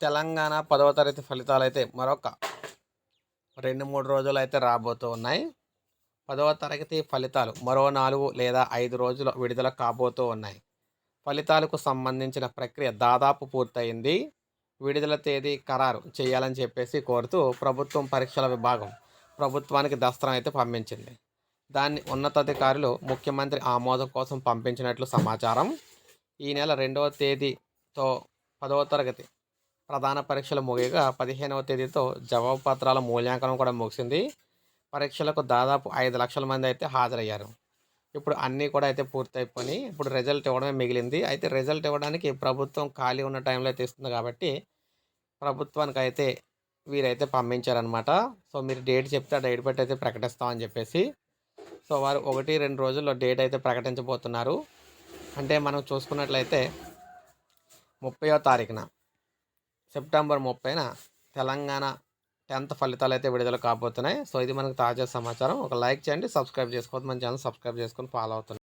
తెలంగాణ పదవ తరగతి ఫలితాలు అయితే మరొక రెండు మూడు రోజులు అయితే రాబోతూ ఉన్నాయి. పదవ తరగతి ఫలితాలు మరో నాలుగు లేదా ఐదు రోజులు విడుదల కాబోతూ ఉన్నాయి. ఫలితాలకు సంబంధించిన ప్రక్రియ దాదాపు పూర్తయింది. విడుదల తేదీ ఖరారు చేయాలని చెప్పేసి కోరుతూ ప్రభుత్వం పరీక్షల విభాగం ప్రభుత్వానికి దస్త్రం అయితే పంపించింది. దాన్ని ఉన్నతాధికారులు ముఖ్యమంత్రి ఆమోదం కోసం పంపించినట్లు సమాచారం. ఈ నెల రెండవ తేదీతో పదవ తరగతి ప్రధాన పరీక్షలు ముగియగా పదిహేనవ తేదీతో జవాబు పత్రాల మూల్యాంకనం కూడా ముగిసింది. పరీక్షలకు దాదాపు ఐదు లక్షల మంది అయితే హాజరయ్యారు. ఇప్పుడు అన్నీ కూడా అయితే పూర్తయిపోయి ఇప్పుడు రిజల్ట్ ఇవ్వడమే మిగిలింది. అయితే రిజల్ట్ ఇవ్వడానికి ప్రభుత్వం ఖాళీ ఉన్న టైంలో అయితే ఇస్తుంది కాబట్టి ప్రభుత్వానికి అయితే వీరైతే పంపించారనమాట సో మీరు డేట్ చెప్తే ఆ డేట్ బట్టి అయితే ప్రకటిస్తామని చెప్పేసి. సో వారు ఒకటి రెండు రోజుల్లో డేట్ అయితే ప్రకటించబోతున్నారు. అంటే మనం చూసుకున్నట్లయితే ముప్పయో తారీఖున సెప్టెంబర్ ముప్పైన తెలంగాణ టెన్త్ ఫలితాలు అయితే విడుదల కాబోతున్నాయి. సో ఇది మనకు తాజా సమాచారం. ఒక లైక్ చేయండి సబ్స్క్రైబ్ చేసుకోవద్దు. మన ఛానల్ సబ్స్క్రైబ్ చేసుకొని ఫాలో అవుతుంది.